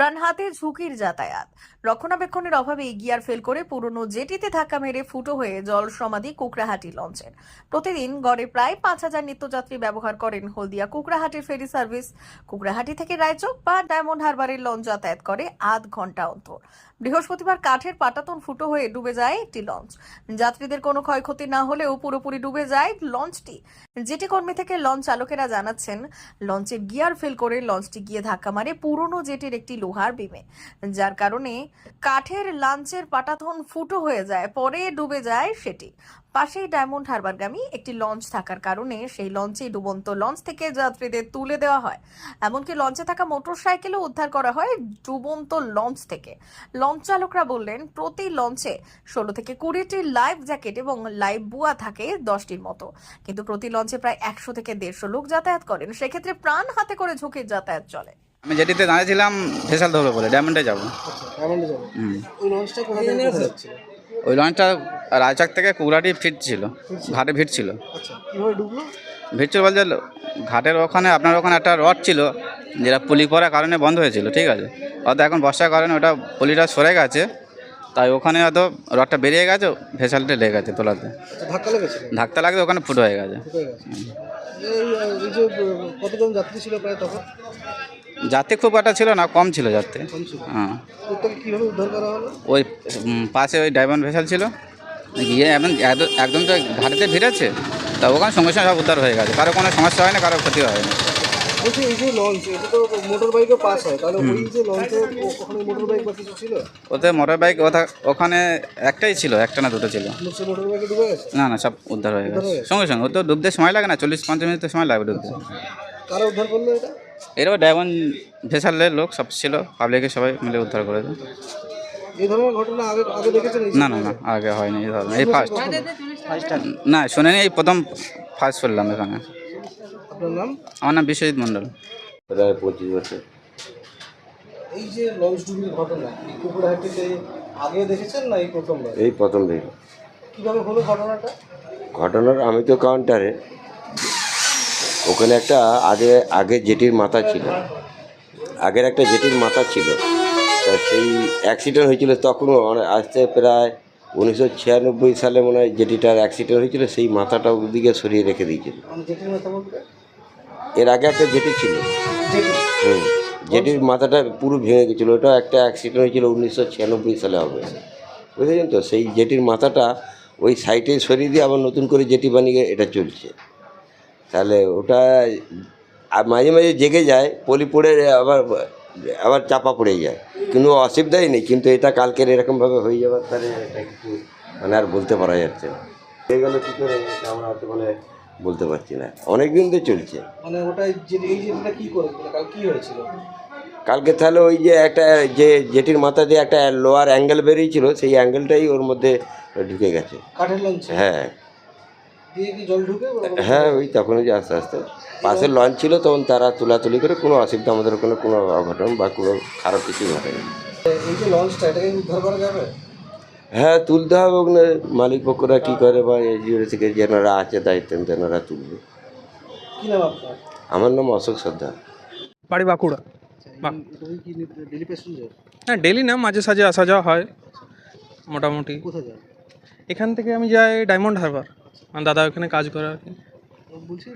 প্রাণ হাতে ঝুঁকির যাতায়াত। রক্ষণাবেক্ষণের অভাবে গিয়ার ফেল করে পুরনো জেটিতে ধাক্কা মেরে ফুটো হয়ে জল সমাধি কুকরাহাটি লঞ্চের প্রতিদিন গড়ে প্রায় পাঁচ হাজার নিত্যযাত্রী ব্যবহার করেন হলদিয়া কুকরাহাটির ফেরি সার্ভিস। কুকরাহাটি থেকে রায়চক বা ডায়মন্ড হারবারের লঞ্চ যাতায়াত করে আধ ঘণ্টা অন্তর। বৃহস্পতিবার কাঠের পাটাতন ফুটো হয়ে ডুবে যায় একটি লঞ্চ। যাত্রীদের কোনো ক্ষয়ক্ষতি না হলেও পুরোপুরি ডুবে যায় লঞ্চটি। জেটি কর্মী থেকে লঞ্চ চালকেরা জানাচ্ছেন লঞ্চের গিয়ার ফেল করে লঞ্চটি গিয়ে ধাক্কা মারে পুরনো জেটির একটি লোহার বিমে। যার কারণে কাঠের লাঞ্চের পাটাতন ফুটো হয়ে যায়, পরে ডুবে যায় সেটি। পাশেই ডায়মন্ড হারবারগামী একটি লঞ্চ থাকার কারণে সেই লঞ্চে ডুবন্ত লঞ্চ থেকে যাত্রীদের তুলে দেওয়া হয়। এমনকি লঞ্চে থাকা মোটর সাইকেলও উদ্ধার করা হয় ডুবন্ত লঞ্চ থেকে। লঞ্চ চালকরা বললেন, প্রতি লঞ্চে ষোলো থেকে কুড়িটি লাইফ জ্যাকেট এবং লাইফ বুয়া থাকে দশটির মতো। কিন্তু প্রতি লঞ্চে প্রায় একশো থেকে দেড়শো লোক যাতায়াত করেন। সেক্ষেত্রে প্রাণ হাতে করে ঝুঁকির যাতায়াত চলে। আমি যেটিতে দাঁড়িয়েছিলাম ভেসাল ধরবো বলে ডায়মন্ডে যাব। আচ্ছা হুম। ওই লঞ্চটা রায়চাক থেকে কুড়াটি ফিট ছিল ঘাটে ভিড় ছিল। আচ্ছা ভিড় ছিল বলতে ঘাটের ওখানে আপনার ওখানে একটা রড ছিল যেটা পুলি পড়ার কারণে বন্ধ হয়েছিল ঠিক আছে? হয়তো এখন বর্ষার কারণে ওটা পুলিটা সরে গেছে তাই ওখানে হয়তো রডটা বেরিয়ে গেছে ভেসালটা লেগে গেছে তোলাতে। আচ্ছা, ধাক্কা লাগতে ওখানে ফুটো হয়ে গেছে। কতজন যাত্রী ছিল প্রায় তখন? যাত্রী খুব একটা ছিল না কম ছিল কম হ্যাঁ। ওই পাশে ওই ডায়মন্ড ভেসাল ছিল। গিয়ে এমন একদম- তো ঘাটেতে ভিড়েছে তা ওখানে সঙ্গে সঙ্গে সব উদ্ধার হয়ে গেছে। কারও কোনো সমস্যা হয় না কারও ক্ষতি হয় না বলছি এই যে লঞ্চ এটা তো মোটর বাইকও পাস হয়। তাহলে ওই যে লঞ্চে ওখানে মোটর বাইক বা কিছু ছিল? ওতে মোটর বাইক ওখানে একটাই ছিল একটা না দুটো ছিল। মোটর বাইকে ডুবে গেছে? না না সব উদ্ধার হয়ে উদ্ধার হয়ে গেছে? সঙ্গে সঙ্গে ও তো ডুবতে সময় লাগে না চল্লিশ পঞ্চাশ মিনিট তো সময় লাগবে ডুবতে। কারা উদ্ধার করল এটা? এরও ডায়মন্ড ভেসালের লোক সব ছিল পাবলিকে সবাই মিলে উদ্ধার করে এই ধরনের ঘটনা আগে আগে দেখেছেন এই না না না আগে হয়নি এই ধরনের। এই ফার্স্ট না শুনেনি এই প্রথম ফার্স্ট শুনলাম এখানে। আপনার আমার নাম বিশ্বজিৎ মণ্ডল। প্রায় পঁচিশ বছর। এই যে লঞ্চ ডুবির ঘটনা এই কুকুরহাটিতে আগে দেখেছেন না এই প্রথমবার? এই প্রথম দেখি। কীভাবে হলো ঘটনাটা? ঘটনার আমি তো কাউন্টারে ওখানে একটা আগে আগে জেটির মাথা ছিল। আগের একটা জেটির মাথা ছিল। তা সেই অ্যাক্সিডেন্ট হয়েছিল তখন অনেক আসতে প্রায় উনিশশো ছিয়ানব্বই সালে মনে হয় জেটিটার অ্যাক্সিডেন্ট হয়েছিল সেই মাথাটা ওদিকে সরিয়ে রেখে দিয়েছিল। বলতে? এর আগে একটা জেটি ছিল। হুম জেটির মাথাটা পুরো ভেঙে গেছিল। ওটা একটা অ্যাক্সিডেন্ট হয়েছিল উনিশশো ছিয়ানব্বই সালে হবে। বুঝেছেন তো? সেই জেটির মাথাটা ওই সাইডে সরিয়ে দিয়ে আবার নতুন করে জেটি বানিয়ে এটা চলছে। তাহলে ওটা আর মাঝে মাঝে জেগে যায় পলি পড়ে আবার আবার চাপা পড়ে যায়। কিন্তু অসুবিধাই নেই কিন্তু এটা কালকের এরকমভাবে হয়ে যাওয়ার তাহলে এটা কিছু মানে আর বলতে পারা যাচ্ছে না। হয়ে গেল কী করে আমরা হয়তো মানে বলতে পারছি না। অনেক দিন ধরে চলছে। মানে ওটা যে এই জেটিটা কি করেছিল কাল কি হয়েছিল? কালকে তাহলে ওই যে একটা যে জেটির মাথা দিয়ে একটা লোয়ার অ্যাঙ্গেল বেরিয়েছিল সেই অ্যাঙ্গেলটাই ওর মধ্যে ঢুকে গেছে। লঞ্চে? হ্যাঁ ওই কি জল ঢুকে হ্যাঁ ওই যে আস্তে আস্তে। পাশে লঞ্চ ছিল তখন তারা তুলাতুলি করে কোনো অসুবিধা আমাদের কোনো কোনো অঘটন বা কোনো খারাপ কিছু ঘটেনি। হ্যাঁ তুলতে হবে ওখানে মালিক পক্ষরা কী করে বা এজিও থেকে যেনারা আছে দায়িত্ব তেনারা তুলবে। কি নাম আপনার? আমার নাম অশোক সর্দার। বাড়ি বাঁকুড়া। প্যাসেঞ্জার হ্যাঁ ডেলি না মাঝে সাঝে আসা যাওয়া হয়। মোটামুটি। এখান থেকে আমি যাই ডায়মন্ড হারবার আমার দাদা ওখানে কাজ করে আর কি। বলছি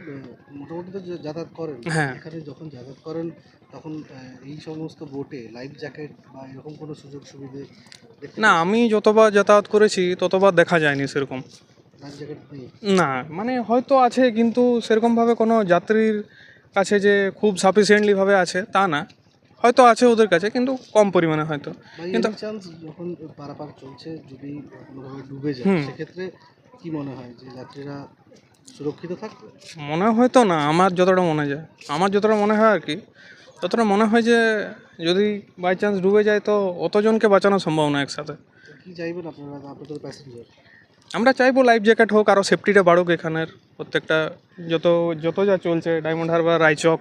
মোটামুটি তো যাতায়াত করেন। হ্যাঁ। এখানে যখন যাতায়াত করেন তখন এই সমস্ত বোটে লাইফ জ্যাকেট বা এরকম কোনো সুযোগ সুবিধে না আমি যতবার যাতায়াত করেছি ততবার দেখা যায়নি সেরকম। না মানে হয়তো আছে কিন্তু সেরকমভাবে কোনো যাত্রীর কাছে যে খুব সাফিসিয়েন্টলিভাবে আছে তা না। হয়তো আছে ওদের কাছে কিন্তু কম পরিমাণে হয়তো। কিন্তু চান্স যখন পারাপার চলছে যদি ডুবে যায় সেক্ষেত্রে কি মনে হয় যে যাত্রীরা সুরক্ষিত থাকবে? মনে হয় তো না আমার যতটা মনে যায় আমার যতটা মনে হয় আর কি ততটা মনে হয় যে যদি বাই চান্স ডুবে যায় তো অতজনকে বাঁচানো সম্ভব না একসাথে। কি চাইবেন আপনারা আপনাদের প্যাসেঞ্জার আমরা চাইব লাইফ জ্যাকেট হোক আরও সেফটিটা বাড়ুক এখানের প্রত্যেকটা যত যত যা চলছে ডায়মন্ড হারবার রায়চক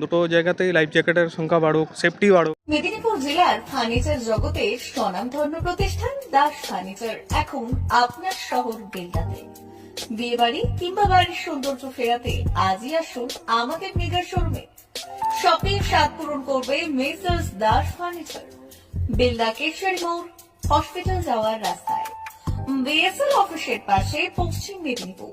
দুটো জায়গাতেই লাইফ জ্যাকেটের সংখ্যা বাড়ুক সেফটি বাড়ুক। মেদিনীপুর জেলার ফার্নিচার জগতে স্বনামধন্য প্রতিষ্ঠান দাস ফার্নিচার এখন আপনার শহর বেলদাতে বিয়ে বাড়ি কিংবা বাড়ির সৌন্দর্য ফেরাতে আজই আসুন আমাদের মেগা শোরুমে শপিং স্বাদ পূরণ করবে মেসার্স দাস ফার্নিচার বেলদা কেশারি মোড় হসপিটাল যাওয়ার রাস্তায়। বিএসএল অফিসের পাশে পশ্চিম Medinipur.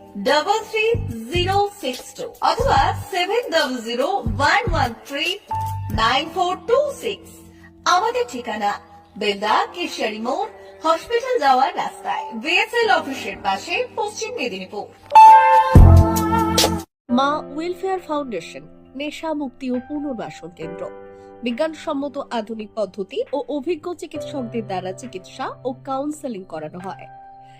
double three zero six two অথবা seven double zero one one three nine four two six আমাদের ঠিকানা বেলদা কেশিয়ারি মোড় হসপিটাল যাওয়ার রাস্তায় বিএসএল অফিসের পাশে, পশ্চিম মেদিনীপুর। মা ওয়েলফেয়ার ফাউন্ডেশন নেশা মুক্তি ও পুনর্বাসন কেন্দ্র। বিজ্ঞানসম্মত আধুনিক পদ্ধতি ও অভিজ্ঞ চিকিৎসকদের দ্বারা চিকিৎসা ও কাউন্সেলিং করানো হয়।